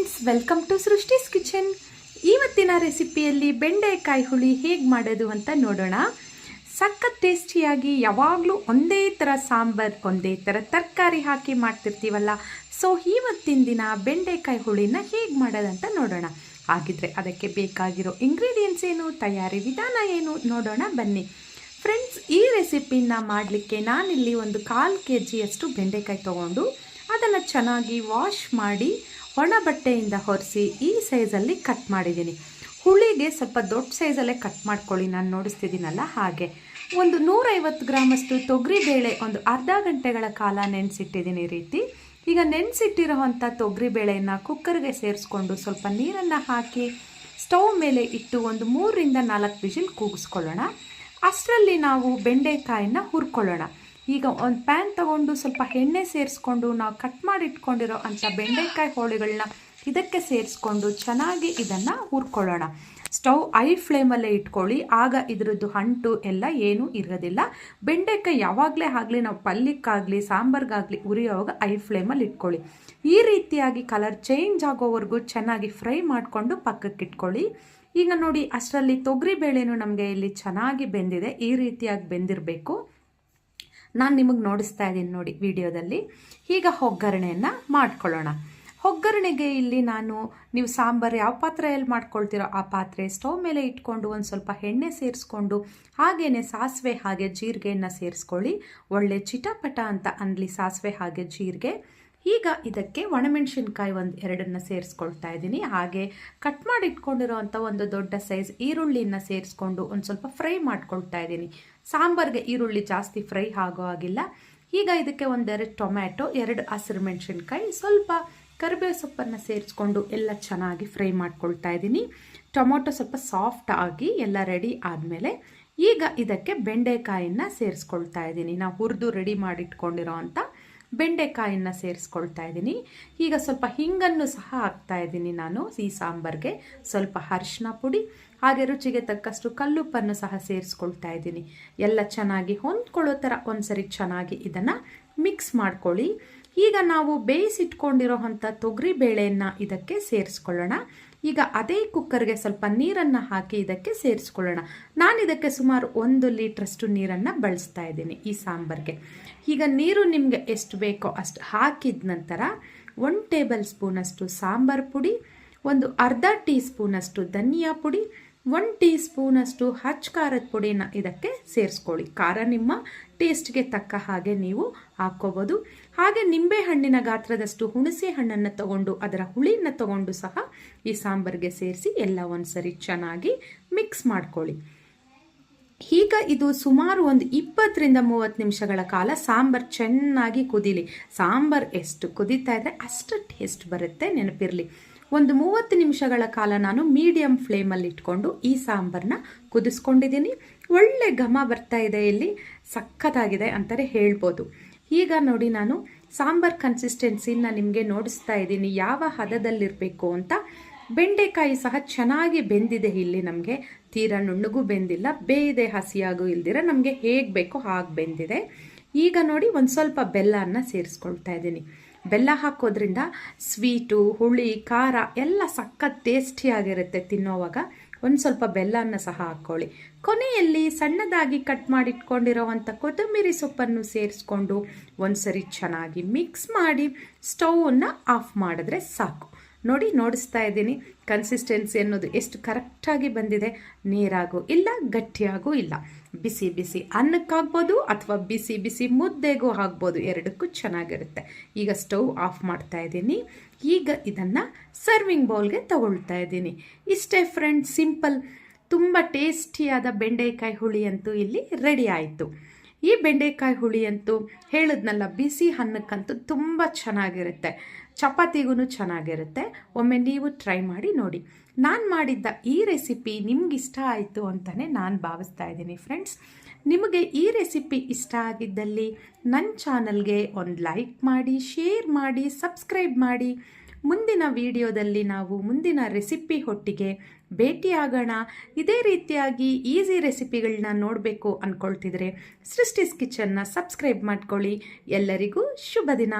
Friends welcome to Srishti's kitchen ಇವತ್ತಿನ ರೆಸಿಪಿಯಲ್ಲಿ ಬೆಂಡೆಕಾಯಿ ಹುಳಿ ಹೇಗೆ ಮಾಡೋದು ಅಂತ ನೋಡೋಣ. ಸಖತ್ ಟೇಸ್ಟಿಯಾಗಿ ಯಾವಾಗಲೂ ಒಂದೇ ಥರ ಸಾಂಬಾರ್, ಒಂದೇ ಥರ ತರಕಾರಿ ಹಾಕಿ ಮಾಡ್ತಿರ್ತೀವಲ್ಲ. ಸೊ ಇವತ್ತಿನ ದಿನ ಬೆಂಡೆಕಾಯಿ ಹುಳಿನ ಹೇಗೆ ಮಾಡೋದಂತ ನೋಡೋಣ. ಹಾಗಿದ್ರೆ ಅದಕ್ಕೆ ಬೇಕಾಗಿರೋ ಇಂಗ್ರೀಡಿಯೆಂಟ್ಸ್ ಏನು, ತಯಾರಿ ವಿಧಾನ ಏನು ನೋಡೋಣ ಬನ್ನಿ. ಫ್ರೆಂಡ್ಸ್ ಈ ರೆಸಿಪಿನ ಮಾಡಲಿಕ್ಕೆ ನಾನಿಲ್ಲಿ ಒಂದು ಕಾಲು ಕೆ ಜಿಯಷ್ಟು ಬೆಂಡೆಕಾಯಿ ತೊಗೊಂಡು, ಅದನ್ನು ಚೆನ್ನಾಗಿ ವಾಶ್ ಮಾಡಿ ಒಣ ಬಟ್ಟೆಯಿಂದ ಹೊರಿಸಿ ಈ ಸೈಜಲ್ಲಿ ಕಟ್ ಮಾಡಿದ್ದೀನಿ. ಹುಳಿಗೆ ಸ್ವಲ್ಪ ದೊಡ್ಡ ಸೈಜಲ್ಲೇ ಕಟ್ ಮಾಡ್ಕೊಳ್ಳಿ, ನಾನು ನೋಡಿಸ್ತಿದ್ದೀನಲ್ಲ ಹಾಗೆ. ಒಂದು ನೂರೈವತ್ತು ಗ್ರಾಮಷ್ಟು ತೊಗರಿ ಬೇಳೆ ಒಂದು ಅರ್ಧ ಗಂಟೆಗಳ ಕಾಲ ನೆನೆಸಿಟ್ಟಿದ್ದೀನಿ ಈ ರೀತಿ. ಈಗ ನೆನೆಸಿಟ್ಟಿರೋವಂಥ ತೊಗರಿ ಬೇಳೆಯನ್ನು ಕುಕ್ಕರ್ಗೆ ಸೇರಿಸ್ಕೊಂಡು ಸ್ವಲ್ಪ ನೀರನ್ನು ಹಾಕಿ ಸ್ಟವ್ ಮೇಲೆ ಇಟ್ಟು ಒಂದು ಮೂರರಿಂದ ನಾಲ್ಕು ವಿಜಿಲ್ ಕೂಗಿಸ್ಕೊಳ್ಳೋಣ. ಅಷ್ಟರಲ್ಲಿ ನಾವು ಬೆಂಡೆಕಾಯಿನ ಹುರ್ಕೊಳ್ಳೋಣ. ಈಗ ಒಂದು ಪ್ಯಾನ್ ತಗೊಂಡು ಸ್ವಲ್ಪ ಎಣ್ಣೆ ಸೇರಿಸ್ಕೊಂಡು ನಾವು ಕಟ್ ಮಾಡಿ ಇಟ್ಕೊಂಡಿರೋ ಅಂಥ ಬೆಂಡೆಕಾಯಿ ಹೋಳಿಗಳನ್ನ ಇದಕ್ಕೆ ಸೇರಿಸ್ಕೊಂಡು ಚೆನ್ನಾಗಿ ಇದನ್ನು ಹುರ್ಕೊಳ್ಳೋಣ. ಸ್ಟವ್ ಐ ಫ್ಲೇಮಲ್ಲೇ ಇಟ್ಕೊಳ್ಳಿ. ಆಗ ಇದರದ್ದು ಅಂಟು ಎಲ್ಲ ಏನೂ ಇರೋದಿಲ್ಲ. ಬೆಂಡೆಕಾಯಿ ಯಾವಾಗಲೇ ಆಗಲಿ, ನಾವು ಪಲ್ಯಕ್ಕಾಗಲಿ ಸಾಂಬಾರ್ಗಾಗಲಿ ಉರಿಯೋವಾಗ ಐ ಫ್ಲೇಮಲ್ಲಿ ಇಟ್ಕೊಳ್ಳಿ. ಈ ರೀತಿಯಾಗಿ ಕಲರ್ ಚೇಂಜ್ ಆಗೋವರೆಗೂ ಚೆನ್ನಾಗಿ ಫ್ರೈ ಮಾಡಿಕೊಂಡು ಪಕ್ಕಕ್ಕೆ ಇಟ್ಕೊಳ್ಳಿ. ಈಗ ನೋಡಿ, ಅಷ್ಟರಲ್ಲಿ ತೊಗರಿ ಬೇಳೆನೂ ನಮಗೆ ಇಲ್ಲಿ ಚೆನ್ನಾಗಿ ಬೆಂದಿದೆ. ಈ ರೀತಿಯಾಗಿ ಬೆಂದಿರಬೇಕು. ನಾನು ನಿಮಗೆ ನೋಡಿಸ್ತಾ ಇದ್ದೀನಿ ನೋಡಿ ವಿಡಿಯೋದಲ್ಲಿ. ಈಗ ಒಗ್ಗರಣೆಯನ್ನು ಮಾಡ್ಕೊಳ್ಳೋಣ. ಒಗ್ಗರಣೆಗೆ ಇಲ್ಲಿ ನಾನು ನೀವು ಸಾಂಬಾರು ಯಾವ ಪಾತ್ರೆಯಲ್ಲಿ ಮಾಡ್ಕೊಳ್ತೀರೋ ಆ ಪಾತ್ರೆ ಸ್ಟವ್ ಮೇಲೆ ಇಟ್ಕೊಂಡು ಒಂದು ಸ್ವಲ್ಪ ಎಣ್ಣೆ ಸೇರಿಸ್ಕೊಂಡು ಹಾಗೆಯೇ ಸಾಸಿವೆ ಹಾಗೆ ಜೀರಿಗೆಯನ್ನು ಸೇರಿಸ್ಕೊಳ್ಳಿ. ಒಳ್ಳೆ ಚಿಟಪಟ ಅಂತ ಅನ್ಲಿ ಸಾಸಿವೆ ಹಾಗೆ ಜೀರಿಗೆ. ಈಗ ಇದಕ್ಕೆ ಒಣಮೆಣಸಿನ್ಕಾಯಿ ಒಂದು ಎರಡನ್ನ ಸೇರಿಸ್ಕೊಳ್ತಾ ಇದ್ದೀನಿ. ಹಾಗೆ ಕಟ್ ಮಾಡಿ ಇಟ್ಕೊಂಡಿರೋವಂಥ ಒಂದು ದೊಡ್ಡ ಸೈಜ್ ಈರುಳ್ಳಿಯನ್ನು ಸೇರಿಸ್ಕೊಂಡು ಒಂದು ಸ್ವಲ್ಪ ಫ್ರೈ ಮಾಡ್ಕೊಳ್ತಾ ಇದ್ದೀನಿ. ಸಾಂಬಾರ್ಗೆ ಈರುಳ್ಳಿ ಜಾಸ್ತಿ ಫ್ರೈ ಆಗೋ ಆಗಿಲ್ಲ ಈಗ ಇದಕ್ಕೆ ಒಂದೆರಡು ಟೊಮ್ಯಾಟೊ, ಎರಡು ಹಸಿರು ಮೆಣಸಿನ್ಕಾಯಿ, ಸ್ವಲ್ಪ ಕರಿಬೇವು ಸೊಪ್ಪನ್ನು ಸೇರಿಸ್ಕೊಂಡು ಎಲ್ಲ ಚೆನ್ನಾಗಿ ಫ್ರೈ ಮಾಡ್ಕೊಳ್ತಾ ಇದ್ದೀನಿ. ಟೊಮೊಟೊ ಸ್ವಲ್ಪ ಸಾಫ್ಟ್ ಆಗಿ ಎಲ್ಲ ರೆಡಿ ಆದಮೇಲೆ ಈಗ ಇದಕ್ಕೆ ಬೆಂಡೆಕಾಯಿನ ಸೇರಿಸ್ಕೊಳ್ತಾ ಇದ್ದೀನಿ. ನಾವು ಹುರಿದು ರೆಡಿ ಮಾಡಿಟ್ಕೊಂಡಿರೋ ಅಂಥ ಬೆಂಡೆಕಾಯಿನ ಸೇರಿಸ್ಕೊಳ್ತಾ ಇದ್ದೀನಿ. ಈಗ ಸ್ವಲ್ಪ ಹಿಂಗನ್ನು ಸಹ ಹಾಕ್ತಾ ಇದ್ದೀನಿ ನಾನು ಈ ಸಾಂಬಾರ್ಗೆ. ಸ್ವಲ್ಪ ಅರಿಶಿನ ಪುಡಿ, ಹಾಗೆ ರುಚಿಗೆ ತಕ್ಕಷ್ಟು ಕಲ್ಲುಪ್ಪನ್ನು ಸಹ ಸೇರಿಸ್ಕೊಳ್ತಾ ಇದ್ದೀನಿ. ಎಲ್ಲ ಚೆನ್ನಾಗಿ ಹೊಂದ್ಕೊಳ್ಳೋ ಥರ ಒಂದ್ಸರಿ ಚೆನ್ನಾಗಿ ಇದನ್ನು ಮಿಕ್ಸ್ ಮಾಡ್ಕೊಳ್ಳಿ. ಈಗ ನಾವು ಬೇಯಿಸಿಟ್ಕೊಂಡಿರೋ ಅಂಥ ತೊಗರಿ ಬೇಳೆಯನ್ನು ಇದಕ್ಕೆ ಸೇರಿಸ್ಕೊಳ್ಳೋಣ. ಈಗ ಅದೇ ಕುಕ್ಕರ್ಗೆ ಸ್ವಲ್ಪ ನೀರನ್ನು ಹಾಕಿ ಇದಕ್ಕೆ ಸೇರಿಸ್ಕೊಳ್ಳೋಣ. ನಾನು ಇದಕ್ಕೆ ಸುಮಾರು ಒಂದು ಲೀಟ್ರಷ್ಟು ನೀರನ್ನು ಬಳಸ್ತಾ ಇದ್ದೀನಿ ಈ ಸಾಂಬಾರಿಗೆ. ಈಗ ನೀರು ನಿಮಗೆ ಎಷ್ಟು ಬೇಕೋ ಅಷ್ಟು ಹಾಕಿದ ನಂತರ ಒನ್ ಟೇಬಲ್ ಸ್ಪೂನಷ್ಟು ಸಾಂಬಾರು ಪುಡಿ, ಒಂದು ಅರ್ಧ ಟೀ ಸ್ಪೂನಷ್ಟು ಧನಿಯಾ ಪುಡಿ ಒನ್ ಟೀ ಸ್ಪೂನಷ್ಟು ಹಚ್ ಖಾರದ ಪುಡಿನ ಇದಕ್ಕೆ ಸೇರಿಸ್ಕೊಳ್ಳಿ. ಖಾರ ನಿಮ್ಮ ಟೇಸ್ಟ್ಗೆ ತಕ್ಕ ಹಾಗೆ ನೀವು ಹಾಕ್ಕೋಬೋದು. ಹಾಗೆ ನಿಂಬೆ ಹಣ್ಣಿನ ಗಾತ್ರದಷ್ಟು ಹುಣಸೆ ಹಣ್ಣನ್ನು ತಗೊಂಡು ಅದರ ಹುಳಿನ ತಗೊಂಡು ಸಹ ಈ ಸಾಂಬಾರಿಗೆ ಸೇರಿಸಿ ಎಲ್ಲ ಒಂದ್ಸರಿ ಚೆನ್ನಾಗಿ ಮಿಕ್ಸ್ ಮಾಡ್ಕೊಳ್ಳಿ. ಈಗ ಇದು ಸುಮಾರು ಒಂದು ಇಪ್ಪತ್ತರಿಂದ ಮೂವತ್ತು ನಿಮಿಷಗಳ ಕಾಲ ಸಾಂಬಾರು ಚೆನ್ನಾಗಿ ಕುದೀಲಿ. ಸಾಂಬಾರು ಎಷ್ಟು ಕುದೀತಾ ಇದ್ರೆ ಅಷ್ಟು ಟೇಸ್ಟ್ ಬರುತ್ತೆ, ನೆನಪಿರಲಿ. ಒಂದು ಮೂವತ್ತು ನಿಮಿಷಗಳ ಕಾಲ ನಾನು ಮೀಡಿಯಂ ಫ್ಲೇಮಲ್ಲಿ ಇಟ್ಕೊಂಡು ಈ ಸಾಂಬಾರನ್ನ ಕುದಿಸ್ಕೊಂಡಿದ್ದೀನಿ. ಒಳ್ಳೆ ಘಮ ಬರ್ತಾ ಇದೆ ಇಲ್ಲಿ. ಸಖತ್ತಾಗಿದೆ ಅಂತಲೇ ಹೇಳ್ಬೋದು. ಈಗ ನೋಡಿ ನಾನು ಸಾಂಬಾರ್ ಕನ್ಸಿಸ್ಟೆನ್ಸಿನ ನಿಮಗೆ ನೋಡಿಸ್ತಾ ಇದ್ದೀನಿ. ಯಾವ ಹದದಲ್ಲಿರಬೇಕು ಅಂತ. ಬೆಂಡೆಕಾಯಿ ಸಹ ಚೆನ್ನಾಗಿ ಬೆಂದಿದೆ ಇಲ್ಲಿ ನಮಗೆ. ತೀರಾ ನುಣ್ಣಗೂ ಬೆಂದಿಲ್ಲ. ಬೇಯಿದೆ, ಹಸಿಯಾಗೂ ಇಲ್ದಿರ ನಮಗೆ ಹೇಗೆ ಬೇಕೋ ಹಾಗೆ ಬೆಂದಿದೆ. ಈಗ ನೋಡಿ ಒಂದು ಸ್ವಲ್ಪ ಬೆಲ್ಲನ ಸೇರಿಸ್ಕೊಳ್ತಾ ಇದ್ದೀನಿ. ಬೆಲ್ಲ ಹಾಕೋದ್ರಿಂದ ಸ್ವೀಟು, ಹುಳಿ, ಖಾರ ಎಲ್ಲ ಸಖತ್ ಟೇಸ್ಟಿಯಾಗಿರುತ್ತೆ ತಿನ್ನೋವಾಗ. ಒಂದು ಸ್ವಲ್ಪ ಬೆಲ್ಲನ ಸಹ ಹಾಕ್ಕೊಳ್ಳಿ. ಕೊನೆಯಲ್ಲಿ ಸಣ್ಣದಾಗಿ ಕಟ್ ಮಾಡಿಟ್ಕೊಂಡಿರೋವಂಥ ಕೊತ್ತಂಬರಿ ಸೊಪ್ಪನ್ನು ಸೇರಿಸ್ಕೊಂಡು ಒಂದ್ಸರಿ ಚೆನ್ನಾಗಿ ಮಿಕ್ಸ್ ಮಾಡಿ ಸ್ಟೌವನ್ನು ಆಫ್ ಮಾಡಿದ್ರೆ ಸಾಕು. ನೋಡಿ ನೋಡಿಸ್ತಾ ಇದ್ದೀನಿ. ಕನ್ಸಿಸ್ಟೆನ್ಸಿ ಅನ್ನೋದು ಎಷ್ಟು ಕರೆಕ್ಟಾಗಿ ಬಂದಿದೆ. ನೀರಾಗೂ ಇಲ್ಲ, ಗಟ್ಟಿಯಾಗೂ ಇಲ್ಲ. ಬಿಸಿ ಬಿಸಿ ಅನ್ನಕ್ಕಾಗ್ಬೋದು ಅಥವಾ ಬಿಸಿ ಬಿಸಿ ಮುದ್ದೆಗೂ ಆಗ್ಬೋದು. ಎರಡಕ್ಕೂ ಚೆನ್ನಾಗಿರುತ್ತೆ. ಈಗ ಸ್ಟವ್ ಆಫ್ ಮಾಡ್ತಾ ಇದ್ದೀನಿ. ಈಗ ಇದನ್ನು ಸರ್ವಿಂಗ್ ಬೌಲ್ಗೆ ತಗೊಳ್ತಾ ಇದ್ದೀನಿ. ಇಷ್ಟೇ ಫ್ರೆಂಡ್ ಸಿಂಪಲ್ ತುಂಬ ಟೇಸ್ಟಿಯಾದ ಬೆಂಡೆಕಾಯಿ ಹುಳಿ ಅಂತೂ ಇಲ್ಲಿ ರೆಡಿ ಆಯಿತು. ಈ ಬೆಂಡೆಕಾಯಿ ಹುಳಿ ಅಂತೂ ಹೇಳಿದ್ನಲ್ಲ, ಬಿಸಿ ಅನ್ನಕ್ಕಂತೂ ತುಂಬ ಚೆನ್ನಾಗಿರುತ್ತೆ. ಚಪಾತಿಗೂ ಚೆನ್ನಾಗಿರುತ್ತೆ. ಒಮ್ಮೆ ನೀವು ಟ್ರೈ ಮಾಡಿ ನೋಡಿ. ನಾನು ಮಾಡಿದ್ದ ಈ ರೆಸಿಪಿ ನಿಮ್ಗೆ ಇಷ್ಟ ಆಯಿತು ಅಂತಲೇ ನಾನು ಭಾವಿಸ್ತಾ ಇದ್ದೀನಿ ಫ್ರೆಂಡ್ಸ್ ನಿಮಗೆ ಈ ರೆಸಿಪಿ ಇಷ್ಟ ಆಗಿದ್ದಲ್ಲಿ ನನ್ನ ಚಾನಲ್ಗೆ ಒಂದು ಲೈಕ್ ಮಾಡಿ ಶೇರ್ ಮಾಡಿ ಸಬ್ಸ್ಕ್ರೈಬ್ ಮಾಡಿ. ಮುಂದಿನ ವಿಡಿಯೋದಲ್ಲಿ ನಾವು ಮುಂದಿನ ರೆಸಿಪಿ ಹೊಟ್ಟಿಗೆ ಭೇಟಿಯಾಗೋಣ. ಇದೇ ರೀತಿಯಾಗಿ ಈಸಿ ರೆಸಿಪಿಗಳನ್ನ ನೋಡಬೇಕು ಅಂದ್ಕೊಳ್ತಿದ್ರೆ ಸೃಷ್ಟಿಸ್ ಕಿಚನ್ನ ಸಬ್ಸ್ಕ್ರೈಬ್ ಮಾಡ್ಕೊಳ್ಳಿ. ಎಲ್ಲರಿಗೂ ಶುಭ ದಿನ